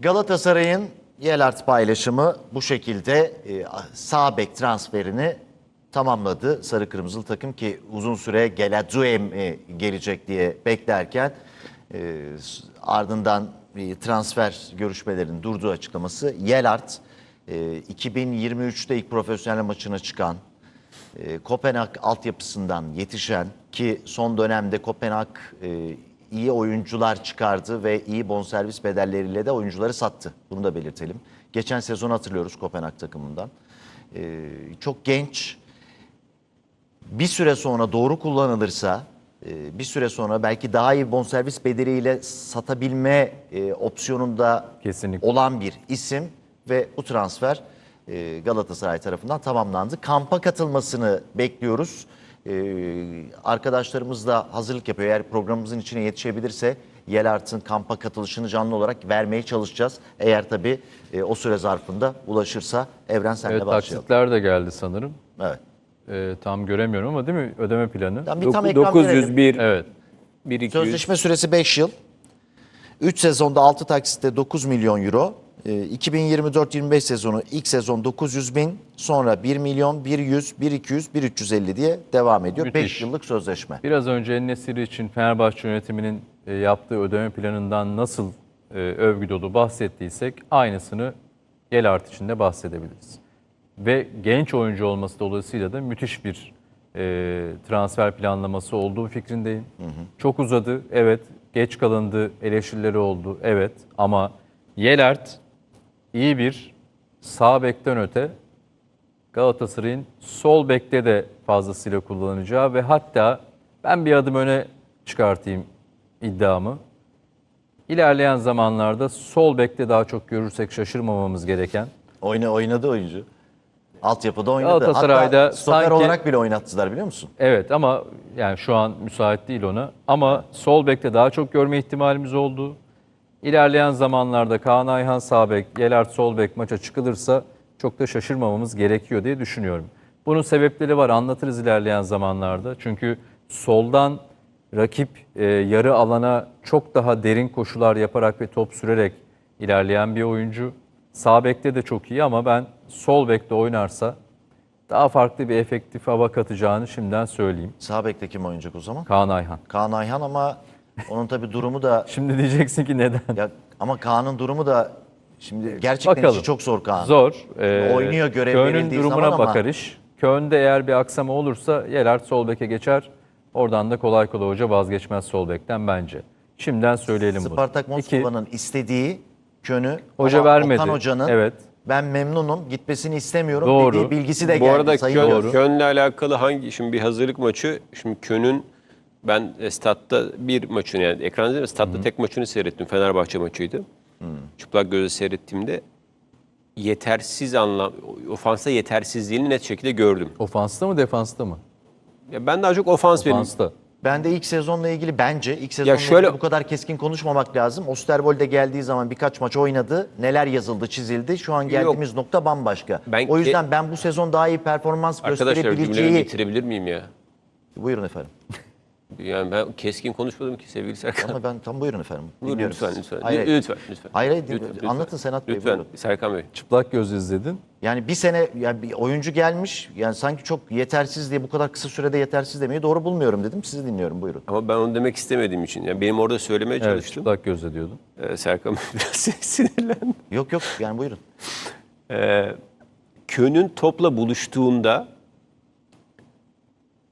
Galatasaray'ın Yelart paylaşımı bu şekilde e, sağ bek transferini tamamladı. Sarı kırmızılı takım ki uzun süre Geladuem mi gelecek diye beklerken e, ardından bir transfer görüşmelerinin durduğu açıklaması Yelart e, 2023'te ilk profesyonel maçına çıkan e, Kopenhag altyapısından yetişen ki son dönemde Kopenhag e, iyi oyuncular çıkardı ve iyi bonservis bedelleriyle de oyuncuları sattı. Bunu da belirtelim. Geçen sezon hatırlıyoruz Kopenhag takımından. E, çok genç. Bir süre sonra doğru kullanılırsa e, bir süre sonra belki daha iyi bonservis bedeliyle satabilme e, opsiyonunda Kesinlikle. olan bir isim ve bu transfer e, Galatasaray tarafından tamamlandı. Kampa katılmasını bekliyoruz. E, Arkadaşlarımız da hazırlık yapıyor. Eğer programımızın içine yetişebilirse Yelart'ın kampa katılışını canlı olarak vermeye çalışacağız. Eğer tabii e, o süre zarfında ulaşırsa Evren senle Evet başlayalım. taksitler de geldi sanırım. Evet. Ee, tam göremiyorum ama değil mi ödeme planı? Tamam, bir tam ekran verelim. 901, Evet. 1 200. Sözleşme süresi 5 yıl. 3 sezonda 6 taksitte 9 milyon euro. Ee, 2024-25 sezonu ilk sezon 900 bin, sonra 1 milyon, 100, 1 200, 1 350 diye devam ediyor. Müthiş. 5 yıllık sözleşme. Biraz önce Enesiri için Fenerbahçe yönetiminin e, yaptığı ödeme planından nasıl e, övgü dolu bahsettiysek aynısını Yelart için de bahsedebiliriz. Ve genç oyuncu olması dolayısıyla da müthiş bir e, transfer planlaması olduğu fikrindeyim. Çok uzadı, evet. Geç kalındı, eleştirileri oldu, evet. Ama Yelart iyi bir sağ bekten öte Galatasaray'ın sol bekte de fazlasıyla kullanacağı ve hatta ben bir adım öne çıkartayım iddiamı. İlerleyen zamanlarda sol bekte daha çok görürsek şaşırmamamız gereken Oyna, oynadı oyuncu. Altyapıda oynadı. Galatasaray'da Hatta stoper sanki- olarak bile oynattılar biliyor musun? Evet ama yani şu an müsait değil ona. Ama sol bekte daha çok görme ihtimalimiz oldu. İlerleyen zamanlarda Kaan Ayhan sağ bek, Yelert sol bek maça çıkılırsa çok da şaşırmamamız gerekiyor diye düşünüyorum. Bunun sebepleri var anlatırız ilerleyen zamanlarda. Çünkü soldan rakip e, yarı alana çok daha derin koşular yaparak ve top sürerek ilerleyen bir oyuncu. Sağ bekte de çok iyi ama ben sol bekte oynarsa daha farklı bir efektif hava katacağını şimdiden söyleyeyim. Sağ bekte kim oynayacak o zaman? Kaan Ayhan. Kaan Ayhan ama onun tabii durumu da Şimdi diyeceksin ki neden? ya ama Kaan'ın durumu da şimdi gerçekten Bakalım. işi çok zor Kaan. Zor. Ee, Oynuyor görev Köln'ün verildiği durumuna zaman ama- bakar iş. Köln'de eğer bir aksama olursa Yelert sol beke geçer. Oradan da kolay kolay hoca vazgeçmez sol bekten bence. Şimdiden söyleyelim bunu. Spartak İki, Moskova'nın istediği Kön'ü Hoca ama vermedi. Okan Hoca'nın Evet. ben memnunum gitmesini istemiyorum Doğru. dediği bilgisi de Bu geldi. arada Sayın Köln, Doğru. Köln'le alakalı hangi şimdi bir hazırlık maçı şimdi Köln'ün ben e, statta bir maçını yani ekranda değil mi? Statta tek maçını seyrettim. Fenerbahçe maçıydı. Çıplak gözle seyrettiğimde yetersiz anlam ofansa yetersizliğini net şekilde gördüm. Ofansta mı defansta mı? Ya ben daha çok ofans benim. Ofansta. Ben de ilk sezonla ilgili bence ilk sezonla şöyle- ilgili bu kadar keskin konuşmamak lazım. Osterwolde geldiği zaman birkaç maç oynadı. Neler yazıldı, çizildi. Şu an geldiğimiz nokta bambaşka. Ben o yüzden ben bu sezon daha iyi performans Arkadaşlar cümlemi gösterebileceği... bitirebilir miyim ya? Buyurun efendim. Yani ben keskin konuşmadım ki sevgili Serkan. Ama ben tam buyurun efendim. Buyurun Dinliyorum lütfen sizi. lütfen. Hayır, Lütfen lütfen. Hayır, hayır, Lütfen, lütfen. anlatın Senat Bey, Lütfen buyurun. Serkan Bey. Çıplak göz izledin. Yani bir sene yani bir oyuncu gelmiş yani sanki çok yetersiz diye bu kadar kısa sürede yetersiz demeyi doğru bulmuyorum dedim. Sizi dinliyorum buyurun. Ama ben onu demek istemediğim için. Yani benim orada söylemeye Evet, çalıştım. çıplak gözle diyordun. Ee, Serkan Bey biraz sinirlendi. Yok yok yani buyurun. Kön'ün topla buluştuğunda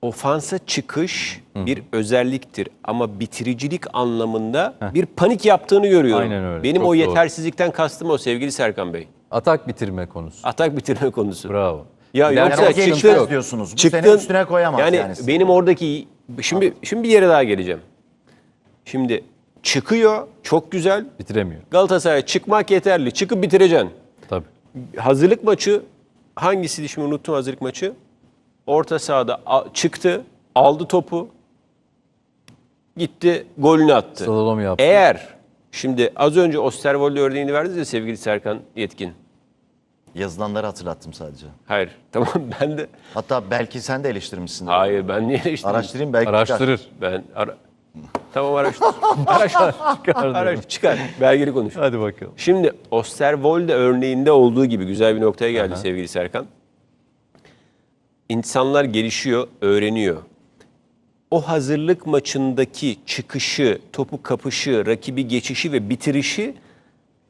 ofansa çıkış bir özelliktir ama bitiricilik anlamında bir panik yaptığını görüyorum. Aynen öyle, Benim çok o doğru. yetersizlikten kastım o sevgili Serkan Bey. Atak bitirme konusu. Atak bitirme konusu. Bravo. Ya İleride yoksa Yani o gelişmez yok. diyorsunuz. Bu çıktın, sene üstüne koyamaz yani. yani. benim oradaki şimdi şimdi bir yere daha geleceğim. Şimdi çıkıyor çok güzel. Bitiremiyor. Galatasaray'a çıkmak yeterli. Çıkıp bitireceksin. Tabii. hazırlık maçı hangisiydi şimdi unuttum hazırlık maçı. Orta sahada çıktı, aldı topu, gitti, golünü attı. Slalom yaptı. Eğer şimdi az önce Osterwolde örneğini verdiniz ya sevgili Serkan Yetkin. Yazılanları hatırlattım sadece. Hayır, tamam ben de Hatta belki sen de eleştirmişsin. hayır ben niye eleştirdim? Araştırayım belki çıkar. Araştırır. Ben ara... Tamam araştır. araştır. Çıkar araştır. Çıkar. Belgeli konuş. Hadi bakalım. Şimdi Osterwolde örneğinde olduğu gibi güzel bir noktaya geldi sevgili Serkan. İnsanlar gelişiyor, öğreniyor. O hazırlık maçındaki çıkışı, topu kapışı, rakibi geçişi ve bitirişi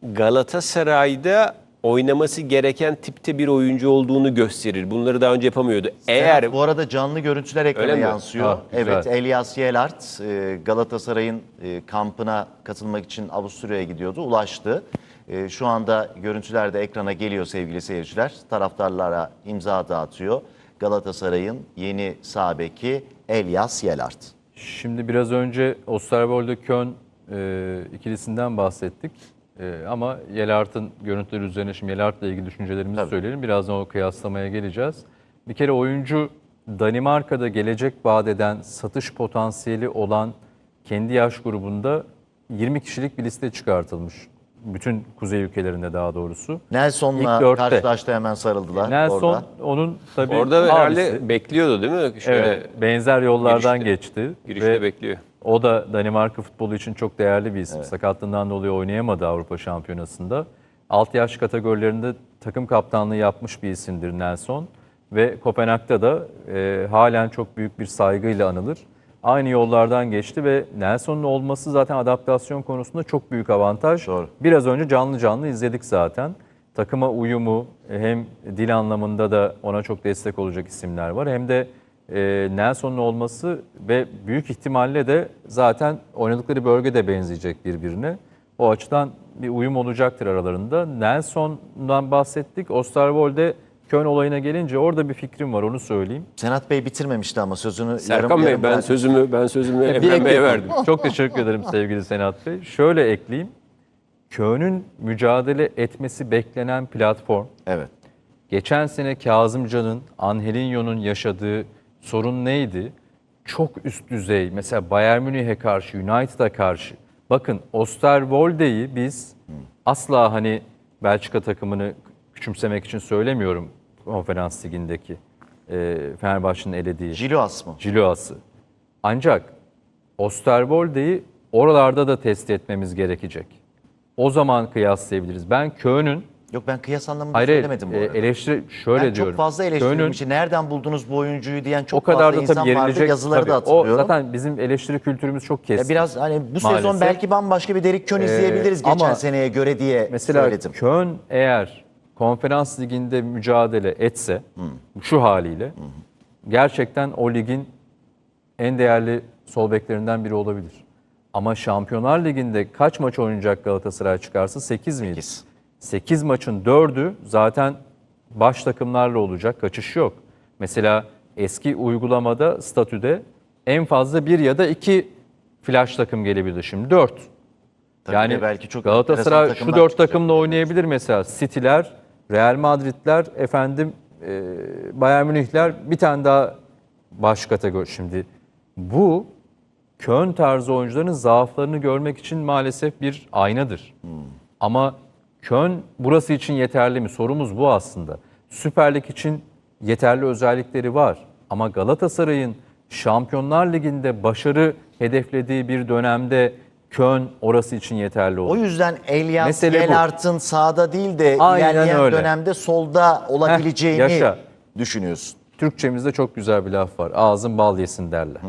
Galatasaray'da oynaması gereken tipte bir oyuncu olduğunu gösterir. Bunları daha önce yapamıyordu. Eğer Evet, bu arada canlı görüntüler ekrana yansıyor. Ha, güzel. evet, Elias Yelart e, Galatasaray'ın e, kampına katılmak için Avusturya'ya gidiyordu, ulaştı. E, Şu anda görüntüler de ekrana geliyor sevgili seyirciler. Taraftarlara imza dağıtıyor. Galatasaray'ın yeni sağ beki Elias Yelart. Şimdi biraz önce Osterwolde Köln e, ikilisinden bahsettik. E, ama Yelart'ın görüntüleri üzerine şimdi Yelart'la ilgili düşüncelerimizi Tabii. söyleyelim. Birazdan o kıyaslamaya geleceğiz. Bir kere oyuncu Danimarka'da gelecek vaat eden satış potansiyeli olan kendi yaş grubunda 20 kişilik bir liste çıkartılmış. Bütün kuzey ülkelerinde daha doğrusu. Nelson'la dörtte. karşılaştı hemen sarıldılar. Nelson orada. onun tabii orada abisi. herhalde bekliyordu değil mi? Şöyle Evet, benzer yollardan girişte- geçti. girişte Ve bekliyor. O da Danimarka futbolu için çok değerli bir isim. Sakatlığından dolayı oynayamadı Avrupa Şampiyonası'nda. Alt yaş kategorilerinde takım kaptanlığı yapmış bir isimdir Nelson. Ve Kopenhag'da da e, halen çok büyük bir saygıyla anılır. Aynı yollardan geçti ve Nelson'un olması zaten adaptasyon konusunda çok büyük avantaj. Doğru. Biraz önce canlı canlı izledik zaten. Takıma uyumu hem dil anlamında da ona çok destek olacak isimler var. Hem de e, Nelson'un olması ve büyük ihtimalle de zaten oynadıkları bölge de benzeyecek birbirine. O açıdan bir uyum olacaktır aralarında. Nelson'dan bahsettik. Osterwolde Köln olayına gelince orada bir fikrim var onu söyleyeyim. Senat Bey bitirmemişti ama sözünü Serkan yarım Bey yarım ben bırak- sözümü ben sözümü Emre Bey'e verdim. Çok teşekkür ederim sevgili Senat Bey. Şöyle ekleyeyim. Köln'ün mücadele etmesi beklenen platform Evet. Geçen sene Kazımcan'ın, Angelinho'nun yaşadığı sorun neydi? Çok üst düzey. Mesela Bayern Münih'e karşı, United'a karşı. Bakın Osterwolde'yi biz asla hani Belçika takımını küçümsemek için söylemiyorum konferans ligindeki e, Fenerbahçe'nin elediği. Jiloas mı? Ciloası. Ancak Osterwolde'yi oralarda da test etmemiz gerekecek. O zaman kıyaslayabiliriz. Ben Köln'ün Yok ben kıyas anlamında Hayır, söylemedim bu e, arada. eleştiri şöyle ben diyorum. çok fazla eleştiriyorum. için nereden buldunuz bu oyuncuyu diyen çok o kadar fazla da insan tabii vardı. Yazıları tabii. da hatırlıyorum. O zaten bizim eleştiri kültürümüz çok keskin. Ya biraz hani bu Maalesef. sezon belki bambaşka bir Derek Kön izleyebiliriz geçen seneye göre diye Mesela söyledim. Köln eğer konferans liginde mücadele etse şu haliyle gerçekten o ligin en değerli sol beklerinden biri olabilir. Ama Şampiyonlar Ligi'nde kaç maç oynayacak Galatasaray çıkarsa 8 miydi? Sekiz. 8 maçın 4'ü zaten baş takımlarla olacak. Kaçış yok. Mesela eski uygulamada statüde en fazla bir ya da iki flash takım gelebilir. Şimdi 4. Tabii Yani belki çok Galatasaray şu dört takımla oynayabilir mesela. City'ler, Real Madrid'ler, efendim e, Bayern Münih'ler bir tane daha baş kategori. Şimdi bu Köln tarzı oyuncuların zaaflarını görmek için maalesef bir aynadır. Ama Köln burası için yeterli mi? Sorumuz bu aslında. Süper Lig için yeterli özellikleri var. Ama Galatasaray'ın Şampiyonlar Ligi'nde başarı hedeflediği bir dönemde Köln orası için yeterli olur. O yüzden Elias Mesele bu. Yelart'ın sağda değil de Aynen ilerleyen öyle. dönemde solda olabileceğini yaşa. düşünüyorsun. Türkçemizde çok güzel bir laf var. Ağzın bal yesin derler.